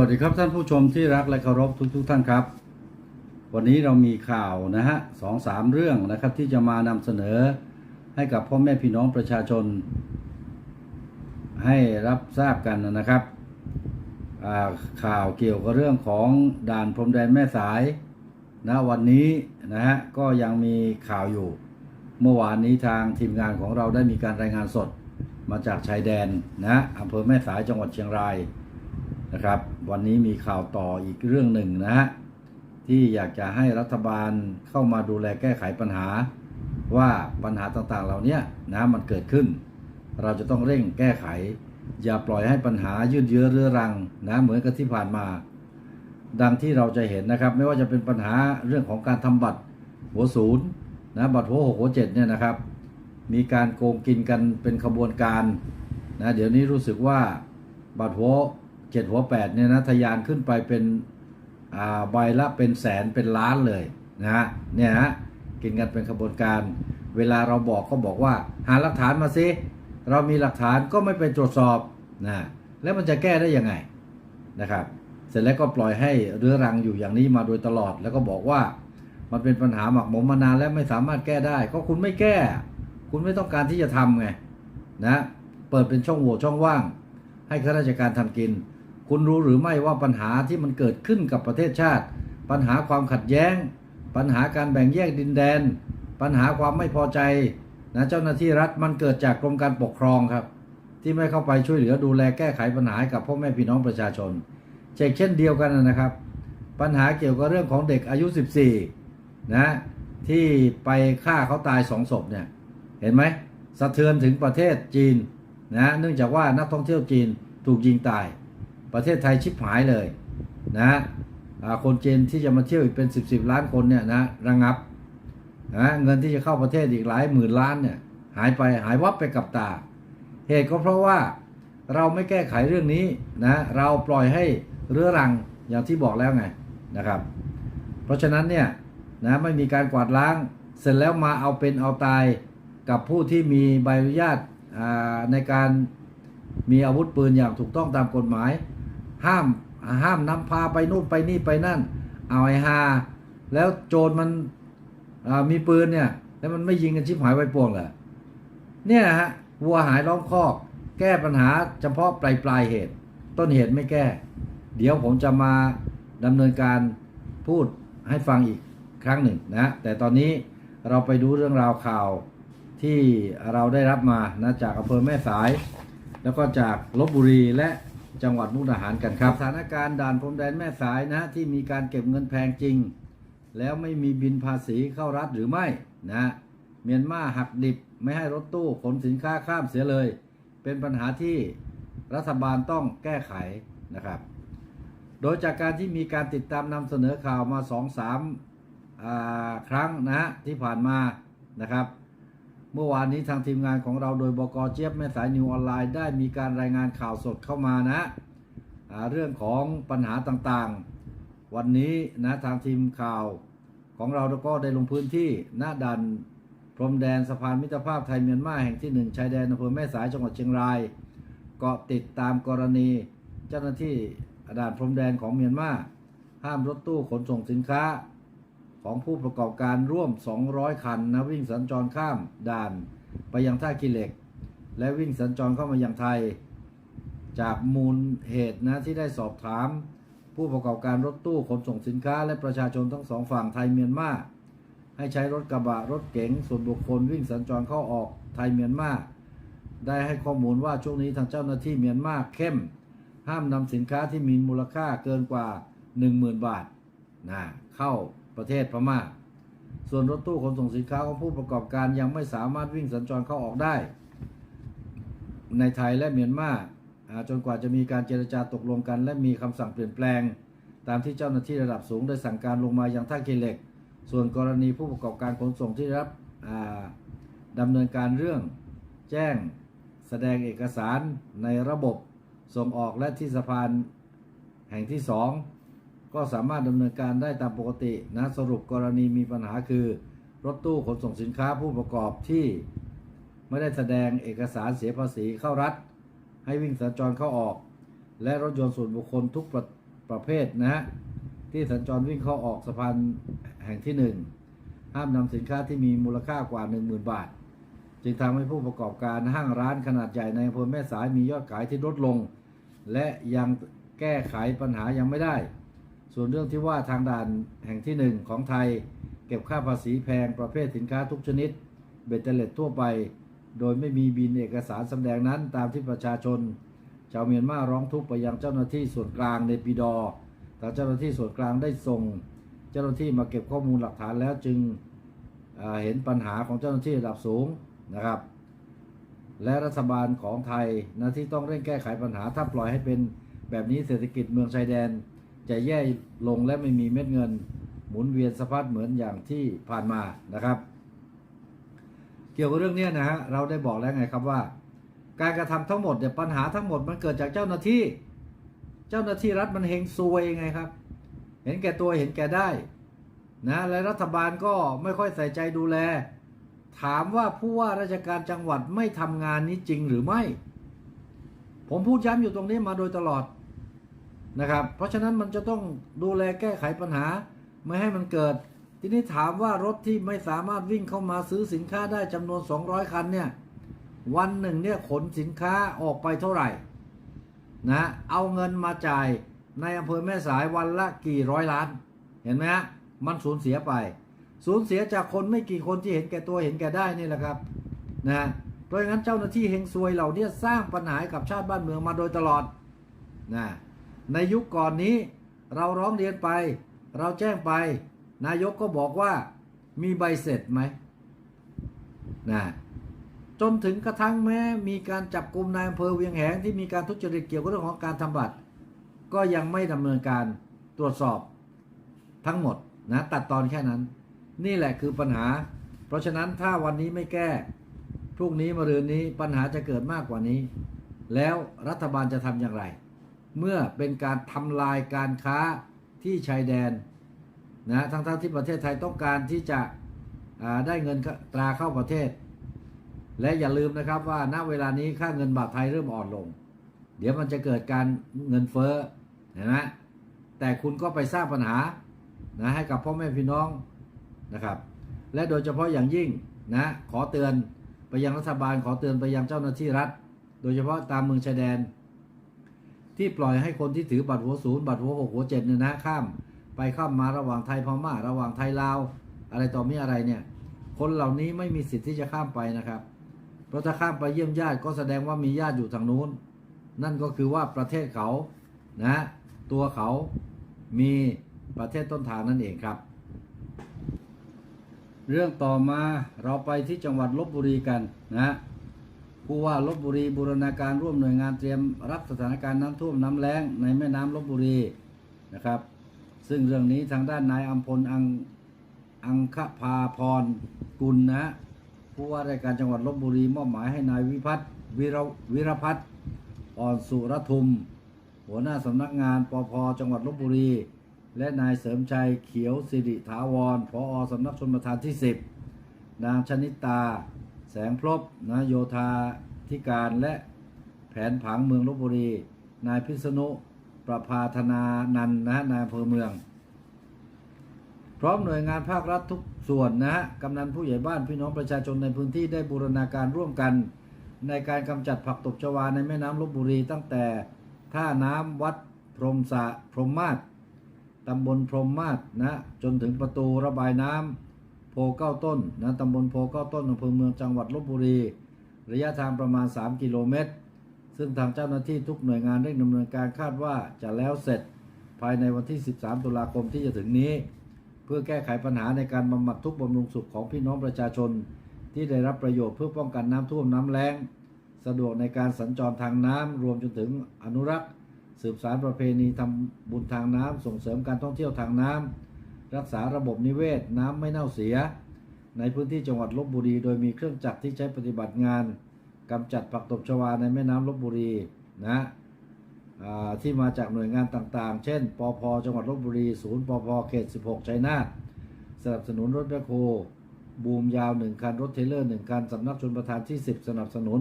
วัสดีครับท่านผู้ชมที่รักและเคารพทุกทท่านครับ วันนี้เรามีข่าวนะฮะสองสามเรื่องนะครับที่จะมานำเสนอให้กับพ่อแม่พี่น้องประชาชน ให้รับทราบกันนะครับ ข่าวเกี่ยวกับเรื่องของด่านพรมแดนแม่สายนะวันนี้นะฮะก็ยังมีข่าวอยู่ เมื่อวานนี้ทางทีมงานของเราได้มีการรายงานสดมาจากชายแดนนะอำเภอแม่สายจังหวัดเชียงราย นะครับ วันนี้มีข่าวต่ออีกเรื่องหนึ่งนะฮะที่อยากจะให้รัฐบาลเข้ามาดูแลแก้ไขปัญหา ว่าปัญหาต่างๆเหล่านี้นะมันเกิดขึ้น เราจะต้องเร่งแก้ไข อย่าปล่อยให้ปัญหายืดเยื้อเรื้อรังนะเหมือนกับที่ผ่านมา ดังที่เราจะเห็นนะครับ ไม่ว่าจะเป็นปัญหาเรื่องของการทำบัตรหัวศูนย์นะบัตรหัวหกหัวเจ็ดเนี่ยนะครับ มีการโกงกินกันเป็นขบวนการนะเดี๋ยวนี้รู้สึกว่าบัตรหัว เจ็ดหัวแปดเนี่ยนะทะยานขึ้นไปเป็นใบละเป็นแสนเป็นล้านเลยนะฮะเนี่ยฮะกินกันเป็นขบวนการ เวลาเราบอกก็บอกว่า หาหลักฐานมาสิเรามีหลักฐานก็ไม่ไปตรวจสอบนะแล้วมันจะแก้ได้ยังไงนะครับ เสร็จแล้วก็ปล่อยให้เรื้อรังอยู่อย่างนี้มาโดยตลอด แล้วก็บอกว่ามันเป็นปัญหาหมักหมมมานานแล้วไม่สามารถแก้ได้ ก็คุณไม่แก้ คุณไม่ต้องการที่จะทำไงนะเปิดเป็นช่องโหว่ช่องว่าง ให้ข้าราชการทำกิน คุณรู้หรือไม่ว่าปัญหาที่มันเกิดขึ้นกับประเทศชาติ ปัญหาความขัดแย้ง ปัญหาการแบ่งแยกดินแดน ปัญหาความไม่พอใจนะเจ้าหน้าที่รัฐมันเกิดจากกรมการปกครองครับ ที่ไม่เข้าไปช่วยเหลือดูแลแก้ไขปัญหาให้กับพ่อแม่พี่น้องประชาชนเช่นเช่นเดียวกันนะครับ ปัญหาเกี่ยวกับเรื่องของเด็กอายุ 14 นะ ที่ไปฆ่าเขาตายสองศพเนี่ยเห็นไหมสะเทือนถึงประเทศจีนนะเนื่องจากว่านักท่องเที่ยวจีนถูกยิงตาย ประเทศไทยชิบหายเลยนะคนจีนที่จะมาเที่ยวอีกเป็น 10บสล้านคนเนี่ยนะระงับนะเงินที่จะเข้าประเทศอีกหลายหมื่นล้านเนี่ยหายไปหายวับไปกับตา เหตุก็เพราะว่าเราไม่แก้ไขเรื่องนี้นะเราปล่อยให้เรื้อรังอย่างที่บอกแล้วไงนะครับ เพราะฉะนั้นเนี่ยนะไม่มีการกวาดล้างเสร็จแล้วมาเอาเป็นเอาตายกับผู้ที่มีใบอนุญาตในการมีอาวุธปืนอย่างถูกต้องตามกฎหมาย ห้ามห้ามนำพาไปนู่นไปนี่ไปนั่น เอาไอ้ฮาแล้วโจรมันมีปืนเนี่ย แล้วมันไม่ยิงกันชิบหายไว้ป่วงเหรอเนี่ยฮะวัวหายล้อมคอก แก้ปัญหาเฉพาะปลายปลายเหตุ ต้นเหตุไม่แก้ เดี๋ยวผมจะมาดำเนินการพูดให้ฟังอีกครั้งหนึ่งนะ แต่ตอนนี้เราไปดูเรื่องราวข่าวที่เราได้รับมานะจากอำเภอแม่สาย แล้วก็จากลบบุรีและ จังหวัดมุกดาหารกันครับสถานการณ์ด่านพรมแดนแม่สายนะที่มีการเก็บเงินแพงจริง แล้วไม่มีบินภาษีเข้ารัฐหรือไม่นะเมียนมาหักดิบไม่ให้รถตู้ขนสินค้าข้ามเสียเลย เป็นปัญหาที่รัฐบาลต้องแก้ไขนะครับ โดยจากการที่มีการติดตามนำเสนอข่าวมา2อสามครั้งนะฮะที่ผ่านมานะครับ เมื่อวานนี้ทางทีมงานของเราโดยบกเจี๊ยบแม่สายนิวออนไลน์ได้มีการรายงานข่าวสดเข้ามานะเรื่องของปัญหาต่างๆ วันนี้นะทางทีมข่าวของเราก็ได้ลงพื้นที่หน้าดันพรมแดนสะพานมิตรภาพไทยเมียนมาแห่งที่หนึ่งชายแดนอำเภอแม่สายจังหวัดเชียงราย เกาะติดตามกรณี เจ้าหน้าที่ด่านพรมแดนของเมียนมาห้ามรถตู้ขนส่งสินค้า ของผู้ประกอบการร่วม 200 คันนะวิ่งสัญจรข้ามด่านไปยังท่ากิเหล็ก และวิ่งสัญจรเข้ามายังไทย จากมูลเหตุนะที่ได้สอบถาม ผู้ประกอบการรถตู้ขนส่งสินค้า และประชาชนทั้งสองฝั่งไทยเมียนมาให้ใช้รถกระบะรถเก๋งส่วนบุคคลวิ่งสัญจรเข้าออกไทยเมียนมาได้ให้ข้อมูลว่าช่วงนี้ทางเจ้าหน้าที่เมียนมาเข้ม ห้ามนำสินค้าที่มีมูลค่าเกินกว่า 10,000 บาทนะเข้า ประเทศพม่า ส่วนรถตู้ขนส่งสินค้าของผู้ประกอบการยังไม่สามารถวิ่งสัญจรเข้าออกได้ ในไทยและเมียนมาจนกว่าจะมีการเจรจาตกลงกัน และมีคำสั่งเปลี่ยนแปลง ตามที่เจ้าหน้าที่ระดับสูงได้สั่งการลงมาอยังท่ากิเหล็ก ส่วนกรณีผู้ประกอบการขนส่งที่รับดำเนินการเรื่อง แจ้ง แสดงเอกสารในระบบส่งออกและที่สะพานแห่งที่สอง ก็สามารถดำเนินการได้ตามปกตินะสรุปกรณีมีปัญหาคือ รถตู้ขนส่งสินค้าผู้ประกอบที่ไม่ได้แสดงเอกสารเสียภาษีเข้ารัฐ ให้วิ่งสัญจรเข้าออก และรถยนต์ส่วนบุคคลทุกประประเภทนะฮะที่สัญจรวิ่งเข้าออกสะพานแห่งที่หนึ่งห้ามนำสินค้าที่มีมูลค่ากว่า 10,000 บาท จึงทำให้ผู้ประกอบการห้างร้านขนาดใหญ่ในอำเภอแม่สายมียอดขายที่ลดลง และยังแก้ไขปัญหายังไม่ได้ ส่วนเรื่องที่ว่าทางด่านแห่งที่หนึ่งของไทย เก็บค่าภาษีแพงประเภทสินค้าทุกชนิด เบตเตเล็ตทั่วไป โดยไม่มีบินเอกสารสำแดงนั้นตามที่ประชาชน ชาวเมียนมาร้องทุกข์ไปยังเจ้าหน้าที่ส่วนกลางในปีดอทางเจ้าหน้าที่ส่วนกลางได้ส่ง เจ้าหน้าที่มาเก็บข้อมูลหลักฐานแล้วจึงเห็นปัญหาของเจ้าหน้าที่ระดับสูงนะครับ และรัฐบาลของไทยนะที่ต้องเร่งแก้ไขปัญหาถ้าปล่อยให้เป็นแบบนี้เศรษฐกิจเมืองชายแดน จะแย่ลงและไม่มีเม็ดเงิน หมุนเวียนสะพัดเหมือนอย่างที่ผ่านมานะครับ เกี่ยวกับเรื่องนี้นะฮะเราได้บอกแล้วไงครับว่า การกระทำทั้งหมดเนี่ยปัญหาทั้งหมดมันเกิดจากเจ้าหน้าที่ เจ้าหน้าที่รัฐมันเฮงซวยไงครับ เห็นแก่ตัวเห็นแก่ได้นะและรัฐบาลก็ไม่ค่อยใส่ใจดูแล ถามว่าผู้ว่าราชการจังหวัดไม่ทำงานนี้จริงหรือไม่ ผมพูดย้ำอยู่ตรงนี้มาโดยตลอด นะครับ เพราะฉะนั้นมันจะต้องดูแลแก้ไขปัญหาไม่ให้มันเกิด ทีนี้ถามว่ารถที่ไม่สามารถวิ่งเข้ามาซื้อสินค้าได้จำนวน 200 คันเนี่ยวันหนึ่งเนี่ยขนสินค้าออกไปเท่าไหร่นะเอาเงินมาจ่ายในอำเภอแม่สายวันละกี่ร้อยล้าน เห็นไหมฮะมันสูญเสียไป สูญเสียจากคนไม่กี่คนที่เห็นแก่ตัวเห็นแก่ได้นี่แหละครับนะเพราะงั้นเจ้าหน้าที่เฮงซวยเหล่านี้สร้างปัญหาให้กับชาติบ้านเมืองมาโดยตลอดนะ ในยุคก่อนนี้เราร้องเรียนไป เราแจ้งไป นายกก็บอกว่ามีใบเสร็จไหมนะจนถึงกระทั่งแม้มีการจับกลุ่มนายอำเภอเวียงแหงที่มีการทุจริตเกี่ยวกับเรื่องของการทำบัตร ก็ยังไม่ดำเนินการตรวจสอบทั้งหมดนะตัดตอนแค่นั้น นี่แหละคือปัญหา เพราะฉะนั้นถ้าวันนี้ไม่แก้พรุ่งนี้มะรืนนี้ปัญหาจะเกิดมากกว่านี้ แล้วรัฐบาลจะทำอย่างไร เมื่อเป็นการทำลายการค้าที่ชายแดนนะทั้งๆทที่ประเทศไทยต้องการที่จะได้เงินตราเข้าประเทศ และอย่าลืมนะครับว่าณเวลานี้ค่าเงินบาทไทยเริ่มอ่อนลง เดี๋ยวมันจะเกิดการเงินเฟ้อเห็นไหมแต่คุณก็ไปสร้างปัญหานะให้กับพ่อแม่พี่น้องนะครับ และโดยเฉพาะอย่างยิ่งนะขอเตือนไปยังรัฐบาลขอเตือนไปยังเจ้าหน้าที่รัฐ โดยเฉพาะตามเมืองชายแดน ที่ปล่อยให้คนที่ถือบัตรหัวศูนย์บัตรหัวหกหัวเจ็ดเนี่ยนะข้าม ไปข้ามมาระหว่างไทยพม่าระหว่างไทยลาวอะไรต่อมีอะไรเนี่ย คนเหล่านี้ไม่มีสิทธิ์ที่จะข้ามไปนะครับ เพราะถ้าข้ามไปเยี่ยมญาติก็แสดงว่ามีญาติอยู่ทางนู้น นั่นก็คือว่าประเทศเขานะตัวเขามีประเทศต้นทางนั่นเองครับ เรื่องต่อมาเราไปที่จังหวัดลบบุรีกันนะ ผู้ว่าลบบุรีบูรณาการร่วมหน่วยงานเตรียมรับสถานการณ์น้ำท่วมน้ำแล้งในแม่น้ำลบบุรีนะครับ ซึ่งเรื่องนี้ทางด้านนายอัมพลอังอังคภาพรกุลนะผู้ว่าราชการจังหวัดลบบุรีมอบหมายให้นายวิพัฒน์วิรวิรพัฒน์อ่อนสุรทุม หัวหน้าสำนักงานปพจังหวัดลบบุรี และนายเสริมชัยเขียวสิริถาวรพอสำนักชนประทานที่ 10 นางชนิตา แสงพลบนะโยธาธิการและแผนผังเมืองลบบุรี นายพิษณุประภาธนานันนะนายอำเภอเมือง พร้อมหน่วยงานภาครัฐทุกส่วนนะฮะกำนันผู้ใหญ่บ้านพี่น้องประชาชนในพื้นที่ได้บูรณาการร่วมกัน ในการกำจัดผักตบชวาในแม่น้ำลบบุรี ตั้งแต่ท่าน้ำวัดพรหมสะพรหมมาศตำบลพรหมมาศนะจนถึงประตูระบายน้ำ โพเก้าต้นนะตำบลโพเก้าต้นอำเภอเมืองจังหวัดลบบุรี ระยะทางประมาณ 3 กิโลเมตร ซึ่งทางเจ้าหน้าที่ทุกหน่วยงานเร่งดำเนินการคาดว่าจะแล้วเสร็จภายในวันที่ 13 ตุลาคมที่จะถึงนี้ เพื่อแก้ไขปัญหาในการบำบัดทุกบำรุงสุขของพี่น้องประชาชน ที่ได้รับประโยชน์เพื่อป้องกันน้ำท่วมน้ำแล้ง สะดวกในการสัญจรทางน้ำรวมจนถึงอนุรักษ์ สืบสารประเพณีทำบุญทางน้ำส่งเสริมการท่องเที่ยวทางน้ำ รักษาระบบนิเวศน้ำไม่เน่าเสีย ในพื้นที่จังหวัดลบบุรี โดยมีเครื่องจักรที่ใช้ปฏิบัติงานกำจัดผักตบชวาในแม่น้ำลบบุรีนะที่มาจากหน่วยงานต่างๆ เช่น ปพ จังหวัดลบบุรี ศูนย์ ปพ เขต 16 ชัยนาท สนับสนุนรถแบคโฮบูมยาว 1 คัน รถเทรลเลอร์ 1 คัน สำนักชนประทานที่ 10 สนับสนุน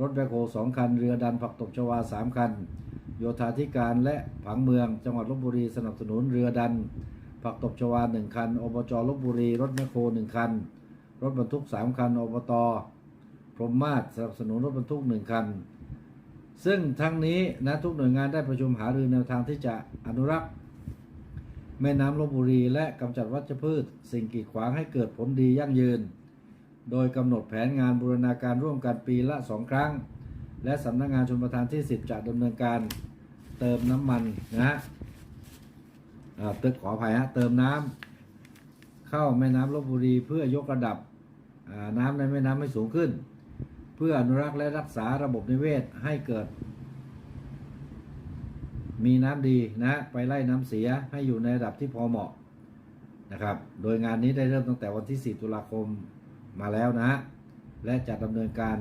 รถแบคโฮ2 คัน เรือดันผักตบชวา 3 คัน โยธาธิการและผังเมือง จังหวัดลบบุรี สนับสนุนเรือดัน ผักตบชวาหนึ่งคัน อบจลบบุรี รถแมคโครหนึ่งคัน รถบรรทุกสามคัน อบต พรหมมาศสนับสนุนรถบรรทุกหนึ่งคัน ซึ่งทั้งนี้นะทุกหน่วยงานได้ประชุมหารือแนวทางที่จะอนุรักษ์ แม่น้ำลบบุรี และกำจัดวัชพืช สิ่งกีดขวางให้เกิดผลดียั่งยืน โดยกำหนดแผนงานบูรณาการร่วมกันปีละสองครั้ง และสำนักงานชลประทานที่ 10 จะดำเนินการเติมน้ำมันนะฮะ ตึกขออภัยฮะเติมน้ำเข้าแม่น้ำลบบุรีเพื่อยกระดับน้ำในแม่น้ำให้สูงขึ้น เพื่ออนุรักษ์และรักษาระบบนิเวศให้เกิด มีน้ำดีนะไปไล่น้ำเสียให้อยู่ในระดับที่พอเหมาะนะครับ โดยงานนี้ได้เริ่มตั้งแต่วันที่ 4 ตุลาคมมาแล้วนะฮะและจะดำเนินการ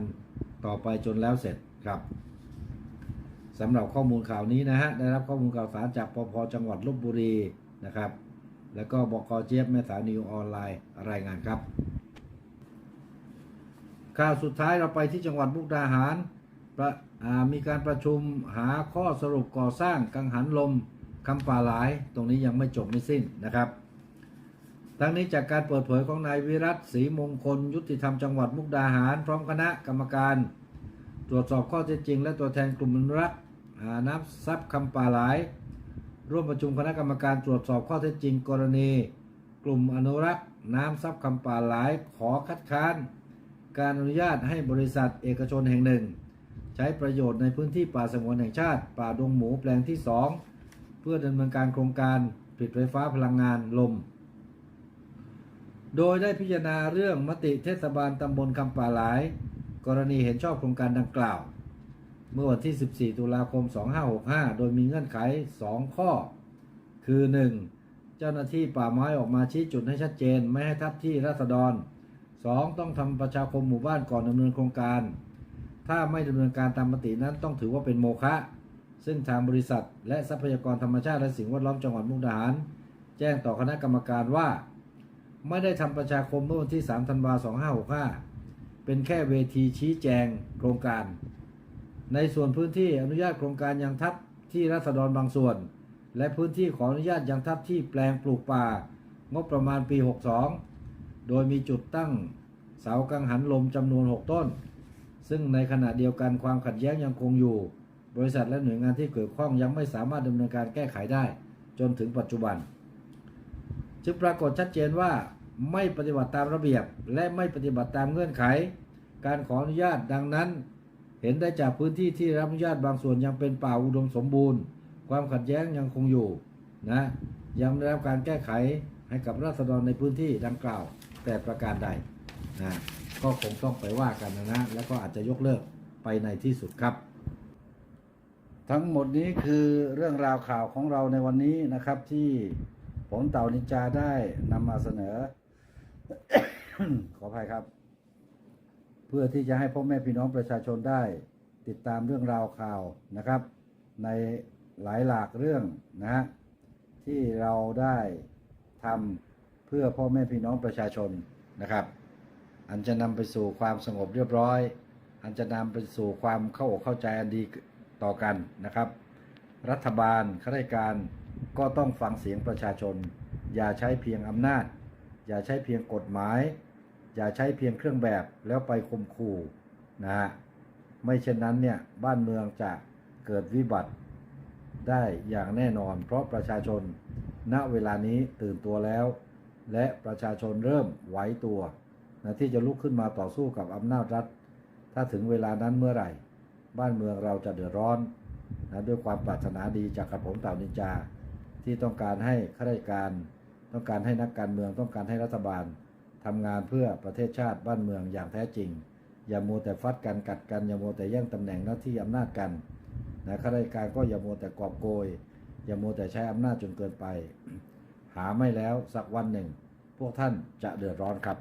ต่อไปจนแล้วเสร็จครับ สำหรับข้อมูลข่าวนี้นะฮะได้รับข้อมูลข่าวสารจากปพจังหวัดลบบุรีนะครับ แล้วก็บกเจี๊ยบแม่สานิวออนไลน์รายงานครับ ข่าวสุดท้ายเราไปที่จังหวัดมุกดาหารามีการประชุมหาข้อสรุปก่อสร้างกังหันลมคำป่าหลาย ตรงนี้ยังไม่จบไม่สิ้นนะครับ ทั้งนี้จากการเปิดเผยของนายวิรัตศรีมงคล ยุติธรรมจังหวัดมุกดาหาร พร้อมคณะกรรมการ ตรวจสอบข้อเท็จจริง และตัวแทนกลุ่มอนุรักษ์าน้ำซับคำป่าหลาย ร่วมประชุมคณะกรรมการตรวจสอบข้อเท็จจริงกรณี กลุ่มอนุรักษ์ น้ำซับคำป่าหลาย ขอคัดค้าน การอนุญาตให้บริษัทเอกชนแห่งหนึ่ง ใช้ประโยชน์ในพื้นที่ป่าสงวนแห่งชาติ ป่าดงหมูแปลงที่ 2 เพื่อดำเนินการโครงการผลิตไฟฟ้าพลังงานลม โดยได้พิจารณาเรื่องมติเทศบาลตำบลคำป่าหลาย กรณีเห็นชอบโครงการดังกล่าว เมื่อวันที่ 14 ตุลาคม 2565 โดยมีเงื่อนไข 2 ข้อ คือ 1. เจ้าหน้าที่ป่าไม้ออกมาชี้จุดให้ชัดเจน ไม่ให้ทับที่ราษฎร 2. ต้องทำประชาคมหมู่บ้านก่อนดำเนินโครงการ ถ้าไม่ดำเนินการตามมตินั้นต้องถือว่าเป็นโมฆะซึ่งทางบริษัท และทรัพยากรธรรมชาติและสิ่งแวดล้อมจังหวัดมุกดาหาร แจ้งต่อคณะกรรมการว่า ไม่ได้ทำประชาคมเมื่อวันที่ 3 ธันวาคม 2565 เป็นแค่เวทีชี้แจงโครงการ ในส่วนพื้นที่อนุญาตโครงการยังทับที่รัษฎรบางส่วน และพื้นที่ขออนุญาตยังทับที่แปลงปลูกป่า งบประมาณปี 62 โดยมีจุดตั้งเสากังหันลมจำนวน 6 ต้น ซึ่งในขณะเดียวกันความขัดแย้งยังคงอยู่ บริษัทและหน่วยงานที่เกี่ยวข้องยังไม่สามารถดำเนินการแก้ไขได้ จนถึงปัจจุบัน จึงปรากฏชัดเจนว่าไม่ปฏิบัติตามระเบียบ และไม่ปฏิบัติตามเงื่อนไข การขออนุญาตดังนั้น เห็นได้จากพื้นที่ที่รับอนุญาตบางส่วนยังเป็นป่าอุดมสมบูรณ์ ความขัดแย้งยังคงอยู่นะยังได้รับการแก้ไขให้กับราษฎรในพื้นที่ดังกล่าว แต่ประการใดนะก็คงต้องไปว่ากันนะนะแล้วก็อาจจะยกเลิกไปในที่สุดครับ ทั้งหมดนี้คือเรื่องราวข่าวของเราในวันนี้นะครับ ที่ผมเต่านินจาได้นำมาเสนอ ขออภัยครับ พื่อที่จะให้พ่อแม่พี่น้องประชาชนได้ติดตามเรื่องราวข่าวนะครับ ในหลายหลากเรื่องนะฮะที่เราได้ทำเพื่อพ่อแม่พี่น้องประชาชนนะครับ อันจะนำไปสู่ความสงบเรียบร้อย อันจะนำไปสู่ความเข้าอกเข้าใจอันดีต่อกันนะครับ รัฐบาลข้าราชการก็ต้องฟังเสียงประชาชน อย่าใช้เพียงอำนาจ อย่าใช้เพียงกฎหมาย อย่าใช้เพียงเครื่องแบบแล้วไปข่มขู่นะฮะไม่เช่นนั้นเนี่ยบ้านเมืองจะเกิดวิบัติได้อย่างแน่นอน เพราะประชาชนณเวลานี้ตื่นตัวแล้ว และประชาชนเริ่มไหวตัวนะที่จะลุกขึ้นมาต่อสู้กับอำนาจรัฐ ถ้าถึงเวลานั้นเมื่อไหร่ บ้านเมืองเราจะเดือดร้อนนะด้วยความปรารถนาดีจากกระผมเต่านินจา ที่ต้องการให้ข้าราชการ ต้องการให้นักการเมืองต้องการให้รัฐบาล ทำงานเพื่อประเทศชาติบ้านเมืองอย่างแท้จริง อย่ามัวแต่ฟัดกันกัดกัน อย่ามัวแต่แย่งตำแหน่งหน้าที่อำนาจกันนะข้าราชการก็อย่ามัวแต่กอบโกย อย่ามัวแต่ใช้อำนาจจนเกินไป หาไม่แล้วสักวันหนึ่ง พวกท่านจะเดือดร้อนครับ